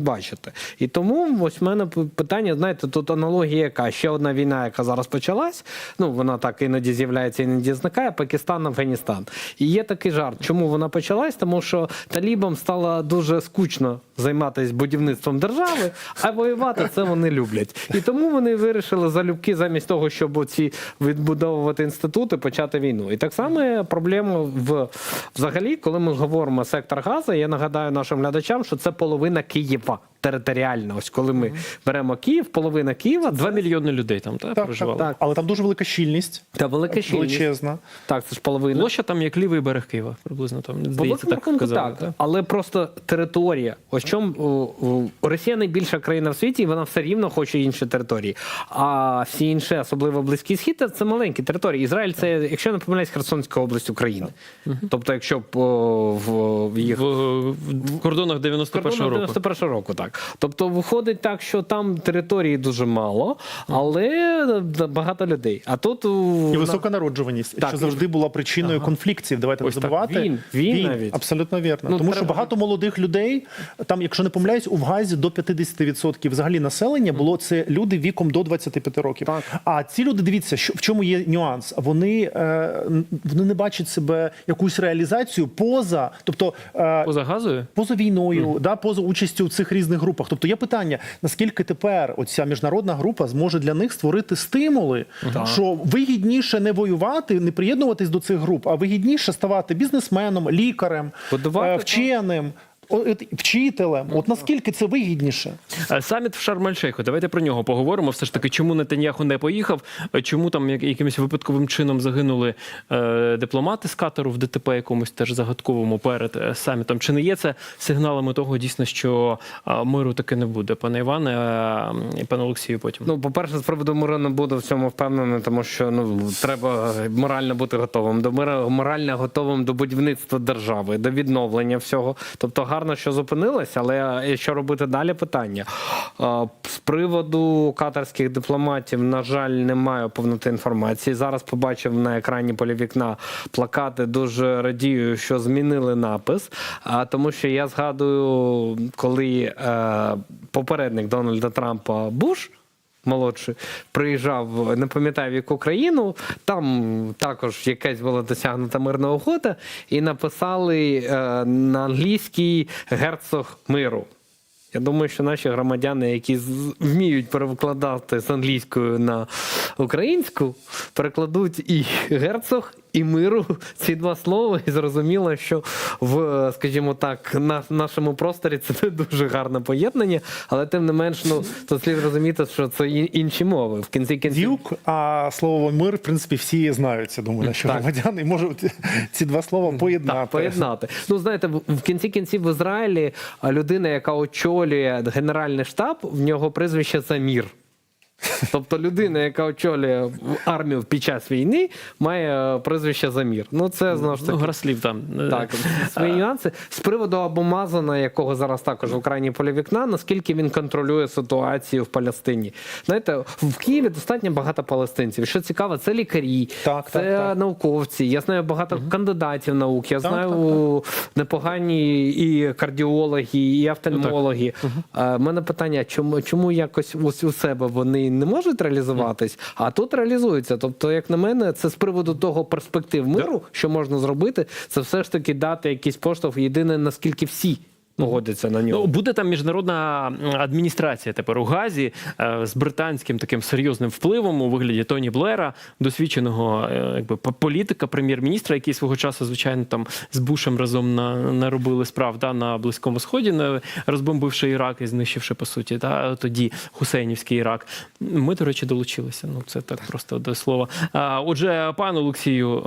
бачити. І тому ось в мене питання, знаєте, тут аналогія яка? Ще одна війна, яка зараз почалась. Ну, вона так іноді з'являється, іноді зникає. Пакистан, Афганістан. І є такий жарт. Чому вона почалась? Тому що талібам стало дуже скучно займатися будівництвом держави, а воювати це вони люблять. І тому вони вирішили залюбки замість того, щоб оці відбудовувати інститути, почати війну. І так само проблема в взагалі, коли ми говоримо сектор газу, я нагадаю нашим глядачам, що це половина Києва Enfin, територіально. Ось коли ми беремо Київ, половина Києва Два мільйони людей там та, Так, проживало. так, так. Але там дуже велика щільність, та велика щільність. величезна. Так, це ж половина. Площа там як лівий берег Києва, приблизно там. Здається, так казали. так, та? але просто територія. Ось чому Росія найбільша країна в світі, і вона все рівно хоче інші території. А всі інші, особливо близький схід, це маленькі території. Ізраїль це, якщо не помиляюсь, Херсонська область України. Тобто, якщо б в, в їх В, в кордонах 91-го року. 91 року, так. Тобто виходить так, що там території дуже мало, але багато людей. А тут І висока народжуваність, Так, що і- завжди була причиною конфліктів. Давайте не Ось так. забувати. Він, він навіть. абсолютно вірно. Ну, Тому треба- що багато молодих людей, там, якщо не помиляюсь, у Газі до 50% взагалі населення було це люди віком до 25 років. Так. А ці люди, дивіться, що в чому є нюанс. Вони, е, вони не бачать себе якусь реалізацію поза, тобто. е, Поза газою? поза війною, да, поза участю в цих різних групах. Тобто є питання, наскільки тепер оця міжнародна група зможе для них створити стимули, що вигідніше не воювати, не приєднуватись до цих груп, а вигідніше ставати бізнесменом, лікарем, Будувати, е, вченим, вчителем. От наскільки це вигідніше? Е, Саміт в Шарм-Ель-Шейху. Давайте про нього поговоримо. Все ж таки, чому Нетаньяху не поїхав? Е, Чому там якимось випадковим чином загинули е, дипломати з катеру в ДТП якомусь теж загадковому перед самітом? Чи не є це сигналами того, дійсно, що миру таки не буде? Пане Іване і пане Олексію, потім. Ну, по-перше, з приводу миру не буду в цьому впевнений, тому що ну треба морально бути готовим до миру, морально готовим до будівництва держави, до відновлення всього. Тобто гарно, що зупинилась, але що робити далі? Питання з приводу катарських дипломатів, на жаль, немає повноти інформації. Зараз побачив на екрані полі вікна плакати. Дуже радію, що змінили напис. А тому, що я згадую, коли е, попередник Дональда Трампа Буш молодший приїжджав, не пам'ятаю в яку країну. Там також якась була досягнута мирна угода, і написали е, на англійській герцог миру. Я думаю, що наші громадяни, які вміють перекладати з англійської на українську, перекладуть і герцог, і миру ці два слова, і зрозуміло, що в, скажімо так, на нашому просторі це не дуже гарне поєднання, але тим не менш, ну то слід розуміти, що це інші мови. В кінці кінців Дюк, а слово мир, в принципі, всі знають. Я думаю, наші громадяни можуть ці два слова поєднати. Так, поєднати. Ну знаєте, в кінці кінців в Ізраїлі людина, яка очолює генеральний штаб, в нього прізвище Замір. Тобто людина, яка очолює армію під час війни, має е, прізвище Замір. Ну це знову ж Ну, таки. гра слів там. Е, Так, свої нюанси. З приводу Абумазана, якого зараз також в Україні полі вікна, наскільки він контролює ситуацію в Палестині. Знаєте, в Києві достатньо багато палестинців. Що цікаво, це лікарі, Так, це так, так. науковці. Я знаю багато кандидатів наук. Я Так, знаю непогані і кардіологи, і офтальмологи. Ну, У мене питання: чому, чому якось ось у себе вони не можуть реалізуватись, а тут реалізуються. Тобто, як на мене, це з приводу того перспектив миру, що можна зробити, це все ж таки дати якийсь поштовх. Єдине наскільки всі погодяться на нього. Ну, буде там міжнародна адміністрація тепер у Газі е, з британським таким серйозним впливом у вигляді Тоні Блера, досвідченого е, якби по- політика, прем'єр-міністра, який свого часу, звичайно, там з Бушем разом на, наробили справ да, на Близькому Сході, на- розбомбивши Ірак і знищивши по суті да, тоді Хусейнівський Ірак. Ми, до речі, долучилися. Ну це так просто до слова. Отже, пане Олексію,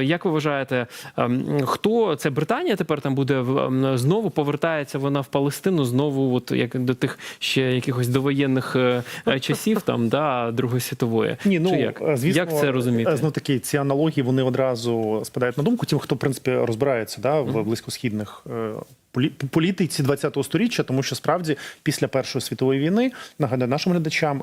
е, як ви вважаєте, ем, хто це Британія тепер там буде ем, знову повертається вона в Палестину, знову, от як до тих ще якихось довоєнних е, е, часів, там да Другої світової. Ні, ну Чи як? е, звісно, як це розуміти? Знов таки ці аналогії вони одразу спадають на думку. Тим, хто в принципі розбирається да, в близькосхідних політиці 20-го сторіччя, тому що справді після Першої світової війни, нагадаю нашим глядачам,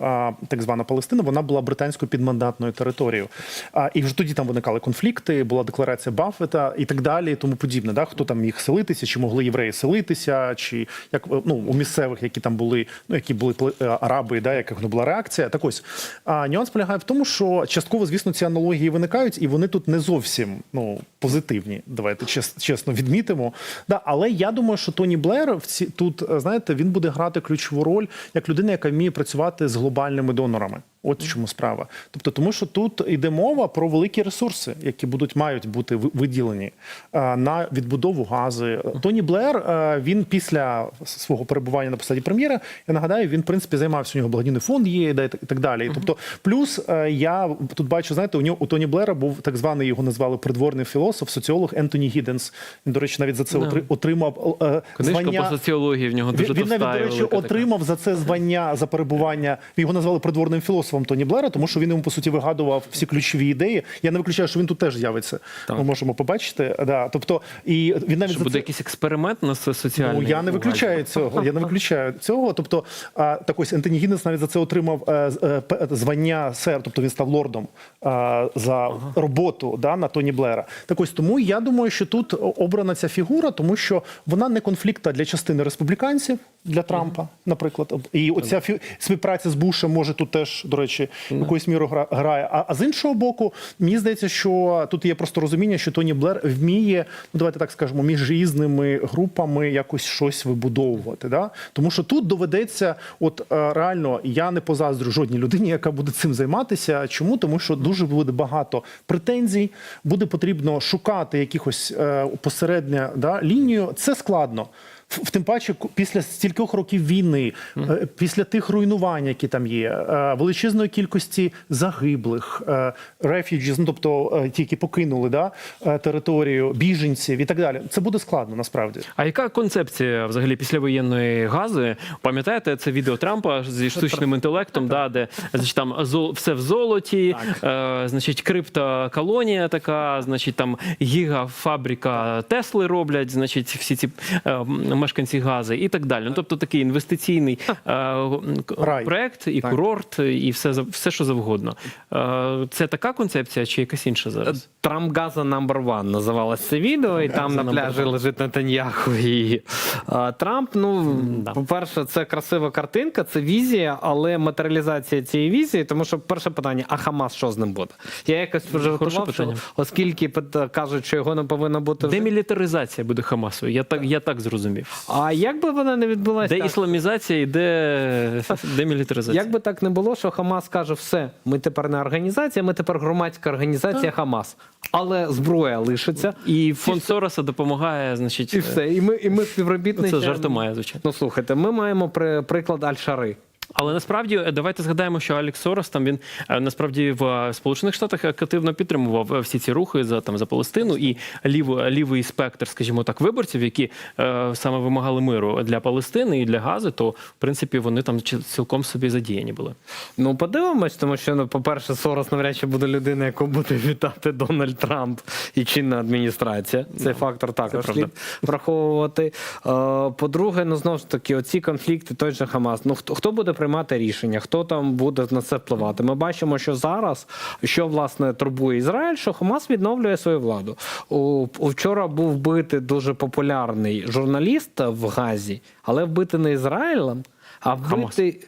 так звана Палестина, вона була британською підмандатною територією. А, і вже тоді там виникали конфлікти, була декларація Баффета і так далі, і тому подібне. Да? Хто там міг селитися, чи могли євреї селитися, чи як ну, у місцевих, які там були, ну які були е, араби, да, не була реакція. Так ось а, нюанс полягає в тому, що частково, звісно, ці аналогії виникають, і вони тут не зовсім ну, позитивні. Давайте чес- чесно відмітимо. Да, але я думаю, що Тоні Блер в ці тут, е, знаєте, він буде грати ключову роль як людина, яка вміє працювати з глобальними донорами. От в чому справа. Тобто, тому що тут йде мова про великі ресурси, які будуть мають бути виділені е, на відбудову гази. Тоні Блер е, він після свого перебування на посаді прем'єра, я нагадаю, він в принципі займався у нього благодійний фонд є і так- далі. Тобто, плюс е, я тут бачу, знаєте, у нього у Тоні Блера був так званий його назвали придворний філософ, соціолог Ентоні Гіденс. Він, до речі, навіть за це отри- отримав Книжка звання. по соціології в нього дуже він навіть, до речі, отримав за це звання за перебування. Його назвали придворним філософом Тоні Блера, тому що він йому по суті вигадував всі ключові ідеї. Я не виключаю, що він тут теж з'явиться. Ми можемо побачити. Да. Тобто, і він навіть Що буде це... якийсь експеримент на со- соціальний? Ну, я не виключаю цього. Я не виключаю цього. Тобто, а, так ось Ентоні Гіннес навіть за це отримав е, е, звання сер, тобто він став лордом е, за роботу да, на Тоні Блера. Так ось тому я думаю, що тут обрана ця фігура, тому що вона не конфлікта для частини республіканців, для Трампа, наприклад. І оця фі- співпраця з Бушем може тут теж, до речі, якоюсь мірою грає. А, а з іншого боку, мені здається, що тут є просто розуміння, що Тоні Блер вміє, ну давайте так скажемо, між різними групами якось щось вибудовувати. Да? Тому що тут доведеться, от е, реально, я не позаздрю жодній людині, яка буде цим займатися. Чому? Тому що дуже буде багато претензій, буде потрібно шукати якихось е, посередня да, лінію. Це складно. В- Тим паче, після стількох років війни, е, після тих руйнувань, які там є, е, величезної кількості загиблих, refugees, ну тобто е, ті, які покинули да, територію, біженців і так далі. Це буде складно насправді. А яка концепція взагалі післявоєнної гази? Пам'ятаєте це відео Трампа зі штучним інтелектом, да, де значить, там все в золоті, е, значить, криптоколонія така, значить, там гігафабрика Тесли роблять, значить, всі ці е, мешканці гази і так далі. Ну, тобто такий інвестиційний е, Рай. проект і курорт, і все, за- все, що завгодно. Е, Це така концепція чи якась інша зараз? Трамп Газа Number One називалось це відео, і там на пляжі лежить Нетаньяху і Трамп. Ну, по-перше, це красива картинка, це візія, але матеріалізація цієї візії, тому що перше питання: а Хамас що з ним буде? Я якось вже готував, що, оскільки кажуть, що його не повинно бути. Демілітаризація буде Хамасу. Я так, я так зрозумів. А як би вона не відбулася? Де ісламізація і де демілітаризація? Як би так не було, що Хамас каже, все, ми тепер не організація, ми тепер громадська організація Хамас. Але зброя лишиться. І фонд Сороса допомагає, значить, І все. І ми, і ми співробітники. це жартомає, звичайно. Ну слухайте, ми маємо при, приклад Аль-Шари. Але насправді е, давайте згадаємо, що Алекс Сорос там він е, насправді в е, Сполучених Штатах активно підтримував всі ці рухи за там за Палестину і лівий, лівий спектр, скажімо так, виборців, які е, саме вимагали миру для Палестини і для Гази, то в принципі вони там цілком собі задіяні були. Ну, подивимось, тому що, ну, по-перше, Сорос навряд чи буде людина, яку буде вітати Дональд Трамп і чинна адміністрація. Цей фактор також слід враховувати. По-друге, ну знову ж таки, оці конфлікти, той же Хамас. Ну хто, хто буде приймати рішення, хто там буде на це впливати? Ми бачимо, що зараз, що власне турбує Ізраїль, що Хамас відновлює свою владу. У, вчора був вбитий дуже популярний журналіст в Газі, але вбитий не Ізраїлем, а вбитий.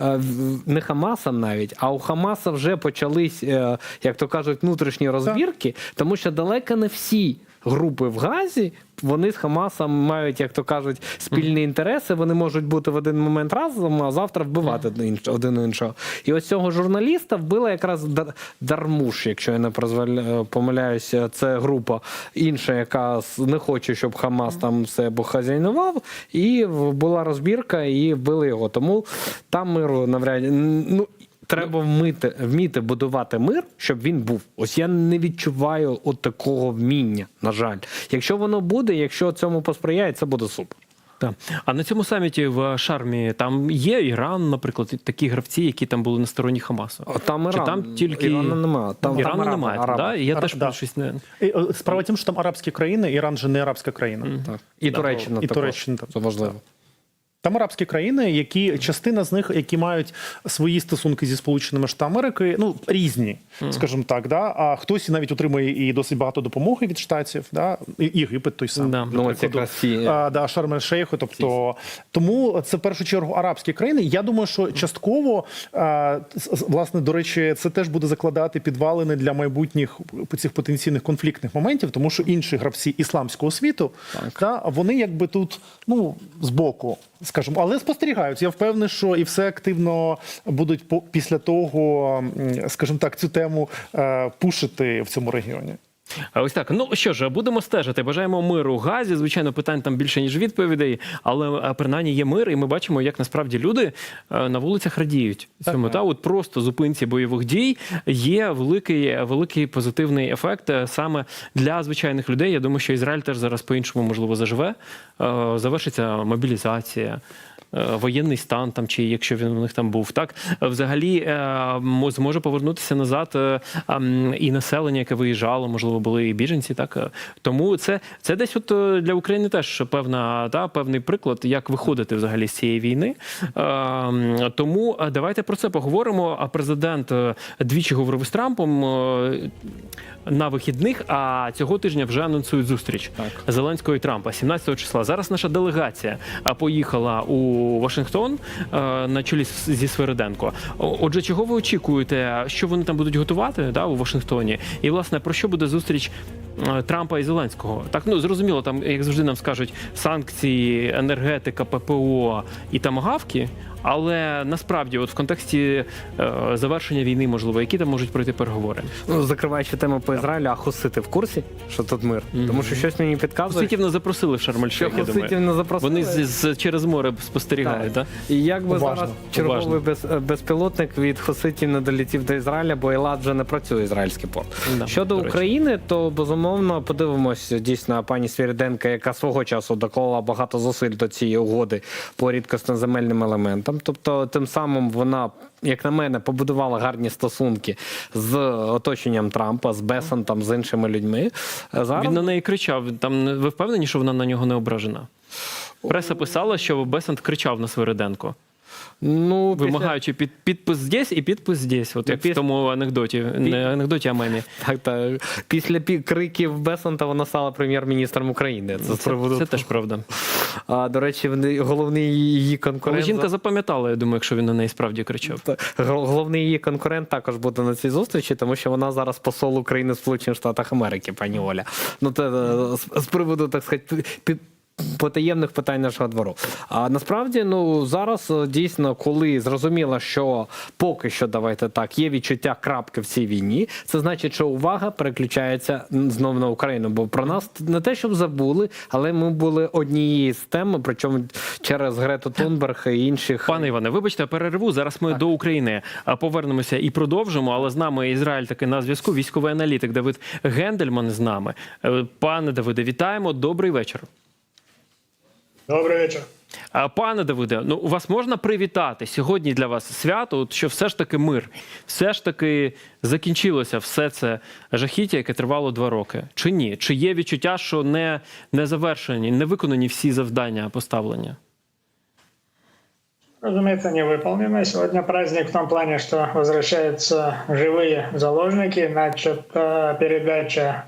Е, в- не Хамасом навіть, а у Хамаса вже почались, е, як то кажуть, внутрішні розбірки, тому що далеко не всі групи в Газі. Вони з Хамасом мають, як то кажуть, спільні інтереси. Вони можуть бути в один момент разом, а завтра вбивати один іншого. І ось цього журналіста вбила якраз Дар- Дармуш, якщо я не прозволя- помиляюся, це група інша, яка не хоче, щоб Хамас там все хазяйнував. І була розбірка, і вбили його. Тому там миру навряд ну. Треба вміти, вміти будувати мир, щоб він був. Ось я не відчуваю от такого вміння, на жаль. Якщо воно буде, якщо цьому посприяє, це буде супер. Так. А на цьому саміті в Шармі там є Іран, наприклад, такі гравці, які там були на стороні Хамасу. А Там Чи там тільки Ірану немає. Там, Ірану там немає, араби. Да? І я Ара- теж да. щось не І, е, Справа в тім, що там арабські країни, Іран же не арабська країна. Так. І Туреччина І. Туреччина. Це важливо. Там арабські країни, які частина з них, які мають свої стосунки зі Сполученими Штатами Америки, ну різні, скажімо так. Да? А хтось навіть отримує і досить багато допомоги від штатів, да? Єгипет той самий. Да. Ну, а, да, шарм шейху тобто тому це в першу чергу арабські країни. Я думаю, що частково а, власне до речі, це теж буде закладати підвалини для майбутніх цих потенційних конфліктних моментів, тому що інші гравці ісламського світу та вони якби тут ну збоку, скажімо, але спостерігають. Я впевнений, що і все активно будуть після того, скажімо так, цю тему е, пушити в цьому регіоні. Ось так. Ну що ж, будемо стежити. Бажаємо миру Газі. Звичайно, питань там більше ніж відповідей, але принаймні є мир, і ми бачимо, як насправді люди е, на вулицях радіють цьому. Та от просто зупинці бойових дій є великий, великий позитивний ефект е, саме для звичайних людей. Я думаю, що Ізраїль теж зараз по-іншому можливо заживе. Е, Завершиться мобілізація. Е, Воєнний стан там, чи якщо він у них там був, так взагалі е, мо- зможе повернутися назад е, і населення, яке виїжджало, можливо, були і біженці. Так тому це, це десь от для України теж певна та певний приклад, як виходити взагалі з цієї війни. Е, Тому давайте про це поговоримо. А президент двічі говорив із Трампом. На вихідних, а цього тижня вже анонсують зустріч Зеленського і Трампа 17 числа. Зараз наша делегація поїхала у Вашингтон е, на чолі зі Свериденко. Отже, чого ви очікуєте, що вони там будуть готувати да, у Вашингтоні? І власне про що буде зустріч е, Трампа і Зеленського? Так, ну зрозуміло, там як завжди нам скажуть санкції, енергетика, ППО і тамагавки. Але насправді, от в контексті е, завершення війни, можливо, які там можуть пройти переговори? Ну, закриваючи тему по Ізраїлю, а хусити в курсі, що тут мир. Тому що щось мені підказує. Хуситів не запросили в я думаю. хуситів не запросили. Вони з, з через море спостерігають, так? І як би Уважно, зараз черговий уважно. без, безпілотник від хуситів не долетів до Ізраїля, бо Елат вже не працює ізраїльський порт. Да, Щодо до речі. України, то безумовно подивимось дійсно пані Свіриденка, яка свого часу доклала багато зусиль до цієї угоди по рідкосноземельним елементам. Тобто, тим самим вона, як на мене, побудувала гарні стосунки з оточенням Трампа, з Бесантом, з іншими людьми. Зараз Він на неї кричав. Там ви впевнені, що вона на нього не ображена? Преса писала, що Бесант кричав на Свириденко, ну, після- вимагаючи під, підпис здесь і підпис здесь. От як в Після- тому анекдоті, не анекдоті, а мемі. Так, так. Після пі- криків Бесанта вона стала прем'єр-міністром України. Це, з Це, це теж правда. А, до речі, головний її конкурент. Але жінка запам'ятала, я думаю, якщо він на неї справді кричав. Головний її конкурент також буде на цій зустрічі, тому що вона зараз посол України в Сполучених Штатах Америки, пані Оля. Ну це з, приводу, так сказати, Потаємних питань нашого двору. А насправді, ну зараз е, дійсно, коли зрозуміло, що поки що давайте так, є відчуття крапки в цій війні, це значить, що увага переключається знову на Україну. Бо про нас не те, щоб забули, але ми були однією з тем, причому через Грету Тунберг і інших Пане Іване, вибачте, перерву. Зараз ми до України повернемося і продовжимо. Але з нами Ізраїль таки на зв'язку. Військовий аналітик Давид Гендельман з нами. Е, Пане Давиде, вітаємо. Добрий вечір. Добрий вечір. А, Пане Давиде, ну вас можна привітати сьогодні для вас свято, от що все ж таки мир, все ж таки закінчилося все це жахіття, яке тривало два роки. Чи ні? Чи є відчуття, що не, не завершені, не виконані всі завдання поставлені? Разумеется, не выполнено. Сегодня праздник в том плане, что возвращаются живые заложники, значит, э, передача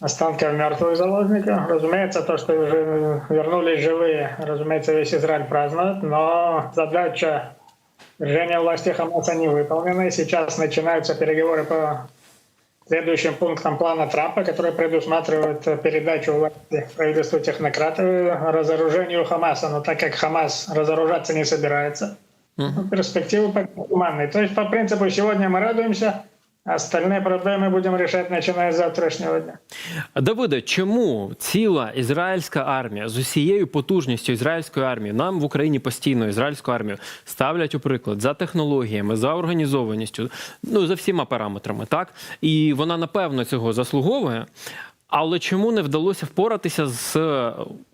останков мертвых заложников. Разумеется, то, что уже вернулись живые, разумеется, весь Израиль празднует, но задача держания власти Хамаса не выполнена. И сейчас начинаются переговоры по следующим пунктам плана Трампа, который предусматривает э, передачу власти правительству технократов разоружению Хамаса. Но так как Хамас разоружаться не собирается, перспективы туманные. То есть, по принципу, сегодня мы радуемся, остальные проблемы будем решать, начиная с завтрашнего дня. Давиде, чому ціла ізраїльська армія з усією потужністю ізраїльської армії нам в Україні постійно ізраїльську армію ставлять у приклад за технологіями, за організованістю, ну за всіма параметрами, так і вона напевно цього заслуговує. Але чому не вдалося впоратися з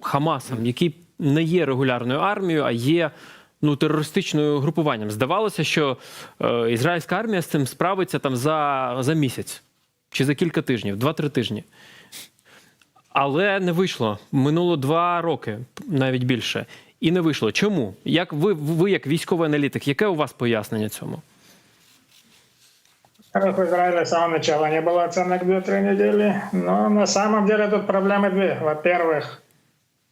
Хамасом, який не є регулярною армією, а є ну, терористичною групуванням. Здавалося, що е, ізраїльська армія з цим справиться там за, за місяць чи за кілька тижнів, два-три тижні. Але не вийшло. Минуло два роки, навіть більше. І не вийшло. Чому? Як ви, ви як військовий аналітик, яке у вас пояснення цьому? Во-первых, в Израиле с самого начала не было оценок 2-3 недели, но на самом деле тут проблемы две. Во-первых,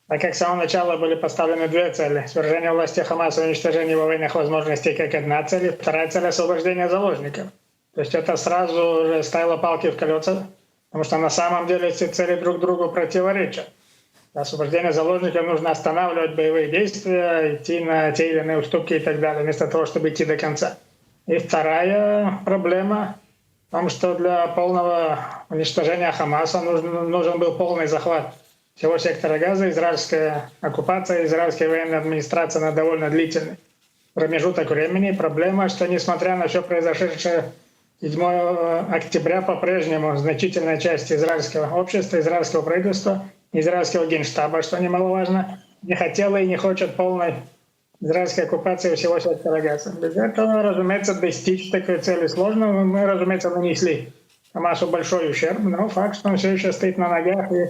так как с самого начала были поставлены две цели. Свержение власти Хамаса и уничтожение военных возможностей как одна цель, и вторая цель – освобождение заложников. То есть это сразу же ставило палки в колеса, потому что на самом деле эти цели друг другу противоречат. Для освобождения заложников нужно останавливать боевые действия, идти на те или иные уступки и так далее, вместо того, чтобы идти до конца. И вторая проблема в том, что для полного уничтожения Хамаса нужен, нужен был полный захват всего сектора Газа. Израильская оккупация, израильская военная администрация на довольно длительный промежуток времени. Проблема, что несмотря на все произошедшее 7 октября, по-прежнему значительная часть израильского общества, израильского правительства, израильского генштаба, что немаловажно, не хотела и не хочет полной израильской оккупации всего сектора Газа. Без этого, разумеется, достичь такой цели сложно. Мы, разумеется, нанесли Хамасу большой ущерб, но факт, что он все еще стоит на ногах и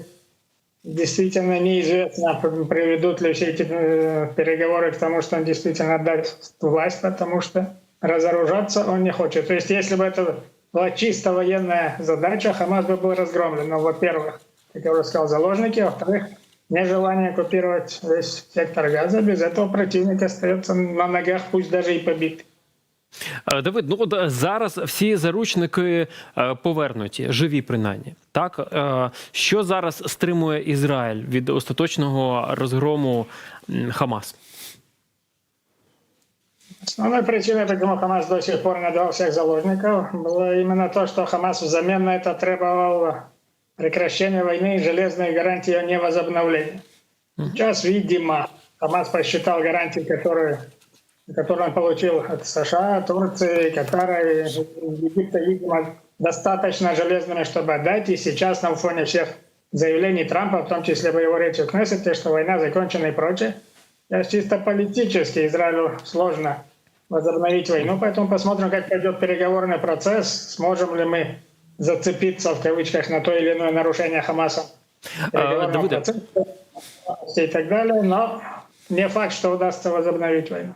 действительно неизвестно, приведут ли все эти э, переговоры к тому, что он действительно отдаст власть, потому что разоружаться он не хочет. То есть, если бы это была чисто военная задача, Хамас бы был разгромлен. Но, во-первых, как я уже сказал, заложники, во-вторых, нежелание оккупировать весь сектор Газа. Без этого противник остается на ногах, пусть даже и побитый. Е, Давид, ну от е, зараз всі заручники е, повернуті, живі принаймні. Так Е, що зараз стримує Ізраїль від остаточного розгрому м, Хамас? Основной причиной, почему Хамас до сих пор не дал всех заложников, было именно то, что Хамас взамен на это требовал прекращения войны и железной гарантии о невозобновлении. Сейчас, видимо, Хамас посчитал гарантии, которые, которые он получил от США, Турции, Катара и Египта, видимо, достаточно железными, чтобы отдать. И сейчас на фоне всех заявлений Трампа, в том числе в его речи в Кнессете, что война закончена и прочее, чисто политически Израилю сложно возобновить войну, поэтому посмотрим, как пойдет переговорный процесс, сможем ли мы зацепиться в кавычках на то или иное нарушение Хамаса Давиде. процесса и так далее, но не факт, что удастся возобновить войну.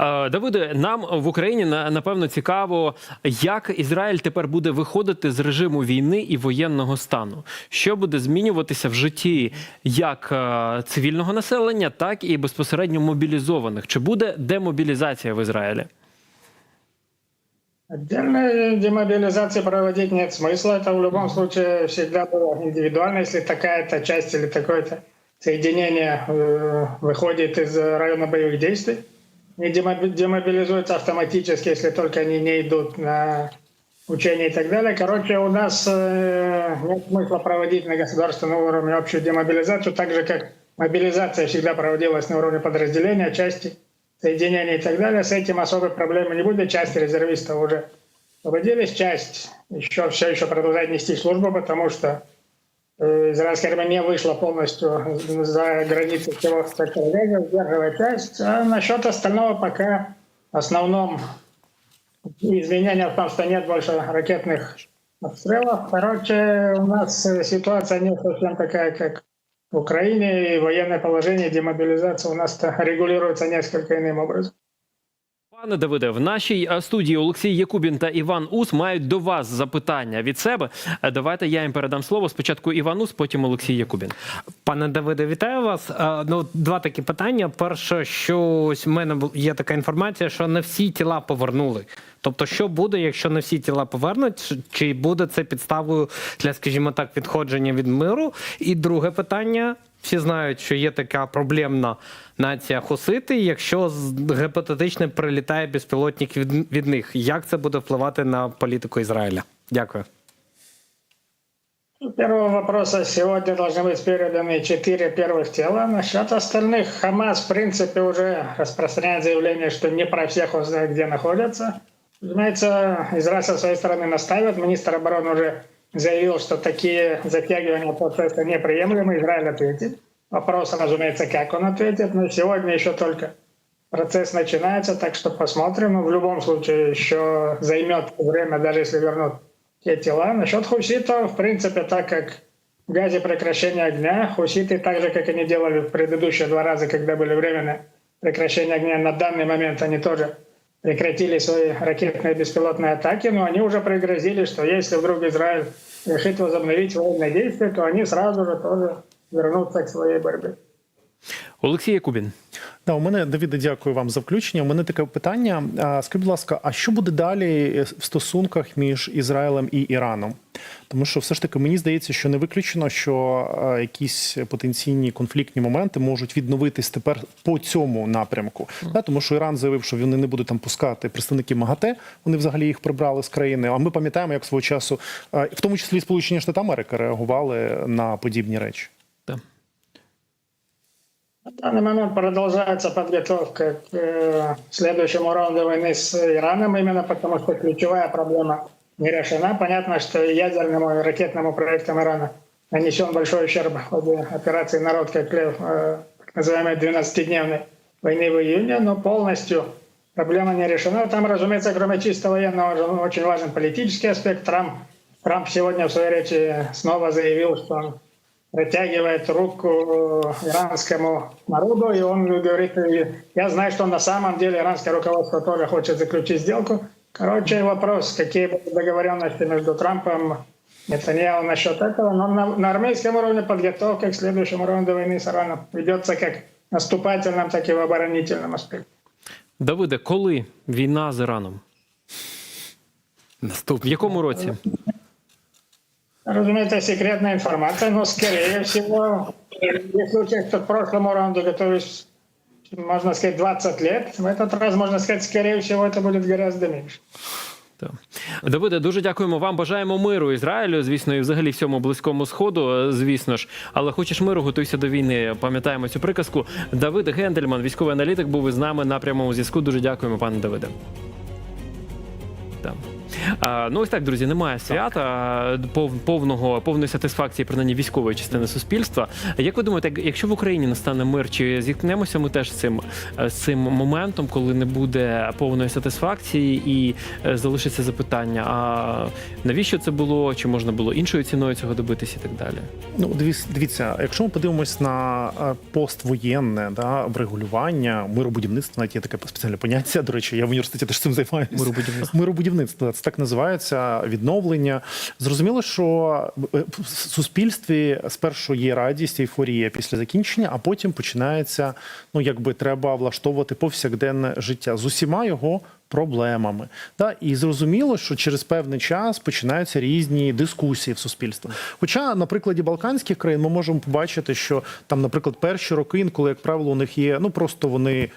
Е, Давиде, нам в Україні на- напевно цікаво, як Ізраїль тепер буде виходити з режиму війни і воєнного стану. Що буде змінюватися в житті як е, цивільного населення, так і безпосередньо мобілізованих? Чи буде демобілізація в Ізраїлі? Отдельной демобилизации проводить нет смысла. Это в любом случае всегда было индивидуально. Если такая-то часть или такое-то соединение э, выходит из района боевых действий, не демоби- демобилизуются автоматически, если только они не идут на учения и так далее. Короче, у нас э, нет смысла проводить на государственном уровне общую демобилизацию, так же как мобилизация всегда проводилась на уровне подразделения, части, соединения и так далее. С этим особой проблемы не будет. Часть резервистов уже освободились, часть еще все еще продолжает нести службу, потому что израильская армия не вышла полностью за границы всего Газа, сдерживая часть. А насчет остального пока в основном изменения в том, что нет больше ракетных обстрелов. Короче, у нас э, ситуация не совсем такая, как в Украине, и военное положение, демобилизация у нас регулируется несколько иным образом. Пане Давиде, в нашій е, студії Олексій Якубін та Іван Ус мають до вас запитання від себе. Е, Давайте я їм передам слово. Спочатку Іван Ус, потім Олексій Якубін. Пане Давиде, вітаю вас. Е, Ну, два такі питання. Перше, що ось в мене є така інформація, що не всі тіла повернули. Тобто, що буде, якщо не всі тіла повернуть, Чи- чи буде це підставою для, скажімо так, відходження від миру? І друге питання. Всі знають, що є така проблемна нація хусити. Якщо з- гіпотетично прилітає безпілотник від, від них, як це буде впливати на політику Ізраїля? Дякую. У Первого вопроса сегодня должны быть переданы четыре первых тела. Насчет остальных Хамас, в принципе, уже распространяет заявление, что не про всех он знает, где находятся. Разумеется, Израиль со своей стороны настаивает. Министр обороны уже заявил, что такие затягивания процесса неприемлемы. Израиль ответит. Вопрос, разумеется, как он ответит, но сегодня еще только процесс начинается, так что посмотрим. Но в любом случае еще займет время, даже если вернут те тела. Насчет хуситов, в принципе, так как в Газе прекращение огня, хуситы, так же, как они делали в предыдущие два раза, когда были временные прекращения огня, на данный момент они тоже прекратили свои ракетные беспилотные атаки, но они уже пригрозили, что если вдруг Израиль решит возобновить военные действия, то они сразу же тоже вернутся к своей борьбе. Олексій Якубін. Да, у мене Давіде, дякую вам за включення. У мене таке питання. Скажіть, будь ласка, а що буде далі в стосунках між Ізраїлем і Іраном? Тому що все ж таки мені здається, що не виключено, що е, якісь потенційні конфліктні моменти можуть відновитись тепер по цьому напрямку. Да, тому що Іран заявив, що вони не будуть там пускати представників МАГАТЕ. Вони взагалі їх прибрали з країни. А ми пам'ятаємо, як свого часу, е, в тому числі Сполучені Штати Америки, реагували на подібні речі. На данный момент продолжается подготовка к э, следующему раунду войны с Ираном, именно потому что ключевая проблема не решена. Понятно, что ядерному и ракетному проектам Ирана нанесен большой ущерб в ходе операции «Народ как лев», э, так называемой 12-дневной войны в июне, но полностью проблема не решена. Там, разумеется, кроме чисто военного, очень важен политический аспект. Трамп, Трамп сегодня в своей речи снова заявил, что он протягивает руку э, иранскому народу, и он говорит, э, я знаю, что на самом деле иранское руководство тоже хочет заключить сделку. Короче, вопрос, какие будут договоренности между Трампом и Нетаньяху насчет этого, но на, на армейском уровне подготовка к следующему раунду войны с Ираном ведется как в наступательном, так и в оборонительном аспекте. Давиде, коли війна з Іраном? В Наступне. якому році? Разумеется, секретная информация, но, скорее всего, если учесть, что к прошлому раунду готовились, можно сказать, 20 лет, в этот раз, можно сказать, скорее всего, это будет гораздо меньше. Давиде, дуже дякуємо вам. Бажаємо миру Ізраїлю, звісно, і взагалі всьому близькому сходу, е, звісно ж. Але хочеш миру, готуйся до війни. Пам'ятаємо цю приказку. Давид Гендельман, військовий аналітик, був із нами на прямому зв'язку. Дуже дякуємо, пане Давиде. Так. Ну ось так, друзі, немає свята повного повної сатисфакції, принаймні військової частини суспільства. Як ви думаєте, якщо в Україні настане мир, чи зіткнемося ми теж з цим е, з цим моментом, коли не буде повної сатисфакції і е, залишиться запитання: а навіщо це було? Чи можна було іншою ціною цього добитися і так далі? Ну, дивіться, якщо ми подивимось на е, поствоєнне да, врегулювання, миробудівництво, навіть є таке спеціальне поняття. До речі, я в університеті теж цим займаюся. Миробудівництво. Миробудівництво, це так називається відновлення. Зрозуміло, що е, в суспільстві спершу є радість, ейфорія після закінчення, а потім починається, ну якби треба влаштовувати повсякденне життя з усіма його проблемами. Да? І зрозуміло, що через певний час починаються різні дискусії в суспільстві. Хоча на прикладі Балканських країн ми можемо побачити, що там, наприклад, перші роки, інколи, як правило, у них є, ну просто вони.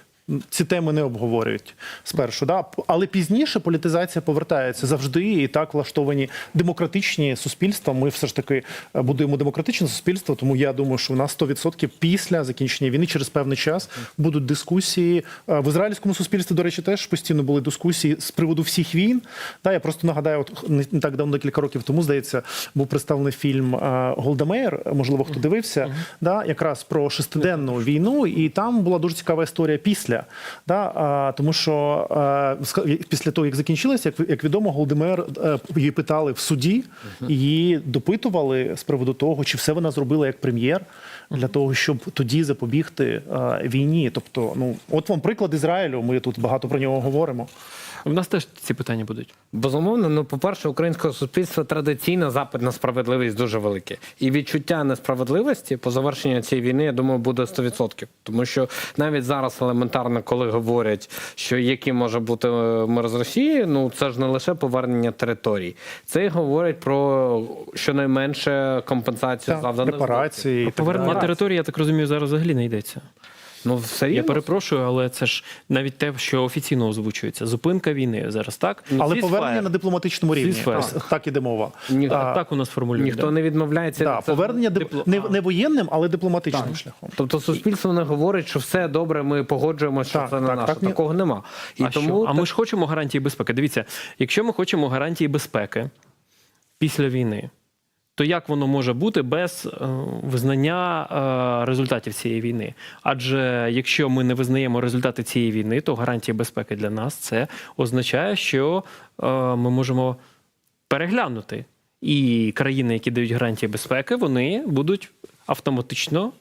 Ці теми не обговорюють спершу, да але пізніше політизація повертається завжди, і так влаштовані демократичні суспільства. Ми все ж таки е, будуємо демократичне суспільство. Тому я думаю, що у нас 100% після закінчення війни через певний час будуть дискусії Е, в ізраїльському суспільстві. До речі, теж постійно були дискусії з приводу всіх війн. Да, я просто нагадаю, от не так давно, кілька років тому, здається, був представлений фільм е, Голдемейр. Можливо, хто дивився, да, якраз про шестиденну війну, і там була дуже цікава історія після. Да, а, тому що а, після того, як закінчилося, як, як відомо, Голдемер е, її питали в суді, її допитували з приводу того, чи все вона зробила як прем'єр для того, щоб тоді запобігти е, війні. Тобто, ну от вам приклад Ізраїлю. Ми тут багато про нього говоримо. У нас теж ці питання будуть. Безумовно, ну по-перше, українського суспільства традиційно запит на справедливість дуже великий. І відчуття несправедливості по завершенню цієї війни, я думаю, буде 100%. Тому що навіть зараз елементарно, коли говорять, що який може бути е, мир з Росії, ну це ж не лише повернення територій. Це й говорить про щонайменше компенсацію завданих репарації Повернення. Території, я так розумію, зараз взагалі не йдеться. Ну все Я перепрошую, але це ж навіть те, що офіційно озвучується. Зупинка війни зараз, так? Але Ceasefire. повернення на дипломатичному рівні. Ceasefire. Ось Так іде мова. Ні, Так, так у нас формулюють. Ніхто да. не відмовляється. Да, Це- повернення дип... дипло- не, не воєнним, але дипломатичним шляхом. Тобто суспільство не говорить, що все добре, ми погоджуємося, що Так, це не так, наше. так, ні. Такого нема. І а, тому що? а ми ж хочемо гарантії безпеки. Дивіться, якщо ми хочемо гарантії безпеки після війни, то як воно може бути без е, визнання е, результатів цієї війни? Адже якщо ми не визнаємо результати цієї війни, то гарантія безпеки для нас це означає, що е, ми можемо переглянути. І країни, які дають гарантії безпеки, вони будуть автоматично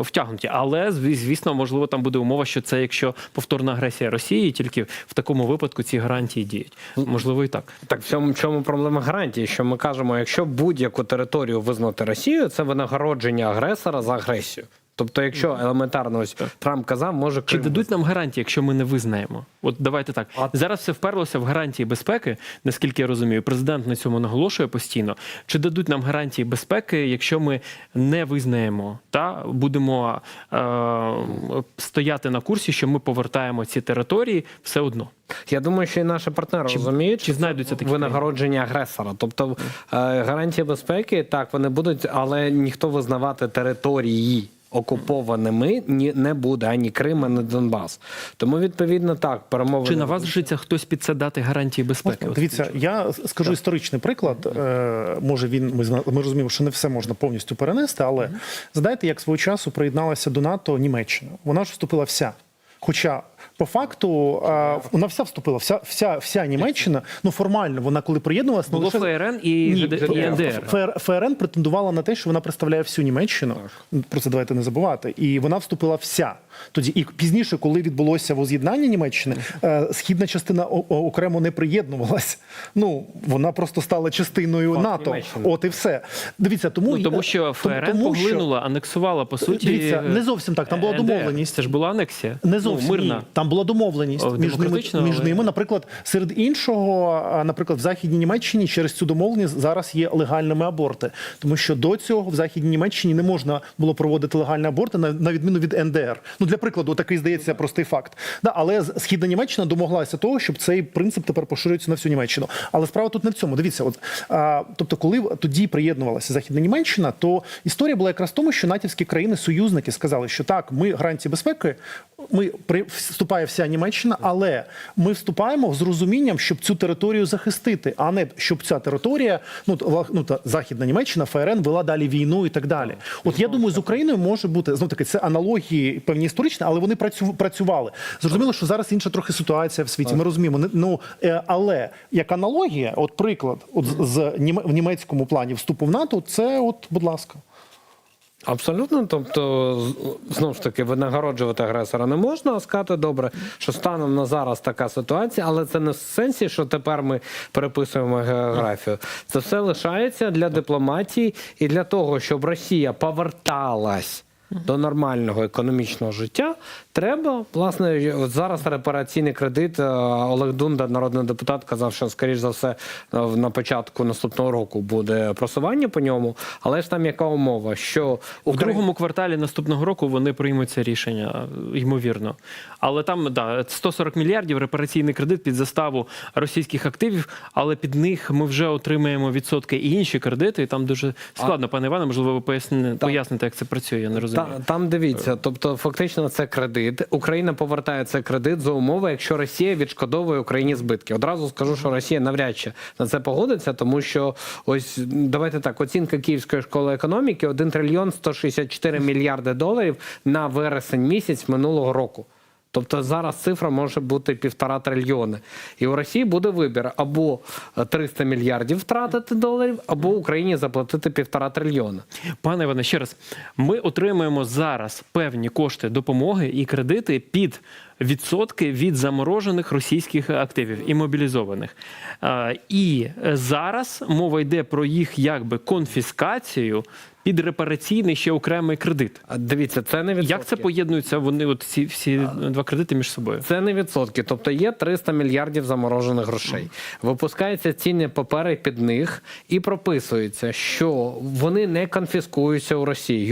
втягнуті. Але звісно, можливо, там буде умова, що це якщо повторна агресія Росії, тільки в такому випадку ці гарантії діють. Можливо, і так. Так, в цьому чому проблема гарантії? Що ми кажемо, якщо будь-яку територію визнати Росією, це винагородження агресора за агресію. Тобто, якщо елементарно ось Трамп казав, може Чи дадуть нам гарантії, якщо ми не визнаємо? От давайте так. Зараз все вперлося в гарантії безпеки, наскільки я розумію. Президент на цьому наголошує постійно. Чи дадуть нам гарантії безпеки, якщо ми не визнаємо та будемо е- стояти на курсі, що ми повертаємо ці території все одно? Я думаю, що і наші партнери розуміють, чи знайдуться такі винагородження агресора. Тобто е, гарантії безпеки, так вони будуть, але ніхто визнавати території. Окупованими ні не буде ані Крим, ані Донбас. Тому відповідно так перемови Чи на вас житься хтось під це дати гарантії безпеки? От Дивіться, я скажу історичний приклад. Е, Може, він ми ми розуміємо, що не все можна повністю перенести, але згадайте, як свого часу приєдналася до НАТО Німеччина. Вона ж вступила вся. Хоча по факту е, вона вся вступила, вся, вся, вся Німеччина. Ну формально вона коли приєднувалася, ну Було лише ФРН і, Ні. ФР, ФРН претендувала на те, що вона представляє всю Німеччину. Про це давайте не забувати. І вона вступила вся. Тоді і пізніше, коли відбулося воз'єднання Німеччини, е, східна частина окремо не приєднувалась. Ну вона просто стала частиною Факт НАТО. Німеччини. От і все. Дивіться, тому Ну, тому що ФРН тому що- поглинула, анексувала по суті. Дивіться, не зовсім так. Там була НДР. домовленість. Це ж була анексія. Не зовсім ну, мирна. ні. Там була домовленість О, між ними, між але- ними. Наприклад, серед іншого, наприклад, в Західній Німеччині через цю домовленість зараз є легальними аборти, тому що до цього в Західній Німеччині не можна було проводити легальні аборти на, на відміну від НДР. Ну для прикладу, такий здається простий факт. Да, але східна Німеччина домоглася того, щоб цей принцип тепер поширюється на всю Німеччину. Але справа тут не в цьому. Дивіться, от а, тобто, коли тоді приєднувалася Західна Німеччина, то історія була якраз в тому, що натівські країни-союзники сказали, що так, ми гарантії безпеки, ми при вступає вся Німеччина, але ми вступаємо з розумінням, щоб цю територію захистити, а не щоб ця територія, ну ну та західна Німеччина, ФРН вела далі війну і так далі. От я думаю, з Україною може бути знов таки це аналогії певні історичні, але вони працю- працювали. Зрозуміло, що зараз інша трохи ситуація в світі. Ми розуміємо. Ну е, але як аналогія, от приклад, от з- в німецькому плані вступу в НАТО, це от, будь ласка. Абсолютно, тобто, знову ж таки, винагороджувати агресора не можна, а сказати добре, що станом на зараз така ситуація, але це не в сенсі, що тепер ми переписуємо географію. Це все лишається для дипломатії і для того, щоб Росія поверталась. До нормального економічного життя треба власне от зараз репараційний кредит. е, Олег Дунда, народний депутат, казав, що скоріш за все е, на початку наступного року буде просування по ньому. Але ж там яка умова, що У Украї- другому кварталі наступного року вони приймуть це рішення, ймовірно. Але там да, 140 мільярдів репараційний кредит під заставу російських активів, але під них ми вже отримаємо відсотки і інші кредити. І там дуже складно, пане Іване, можливо, ви поясни, поясните, як це працює. Я не розумію. Та, там дивіться, тобто фактично це кредит. Україна повертає цей кредит за умови, якщо Росія відшкодовує Україні збитки. Одразу скажу, що Росія навряд чи на це погодиться, тому що ось давайте так, оцінка Київської школи економіки 1 трильйон 164 мільярди доларів на вересень місяць минулого року. Тобто зараз цифра може бути півтора трильйони. І у Росії буде вибір або 300 мільярдів втратити доларів, або Україні заплатити півтора трильйона. Пане Іване, ще раз, ми отримуємо зараз певні кошти допомоги і кредити під відсотки від заморожених російських активів і мобілізованих. Е, І зараз мова йде про їх якби конфіскацію під репараційний ще окремий кредит. А Дивіться, це не відсотки. Як це поєднуються вони, от ці всі два кредити між собою? Це не відсотки, тобто є 300 мільярдів заморожених грошей. Випускаються цінні папери під них і прописується, що вони не конфіскуються у Росії.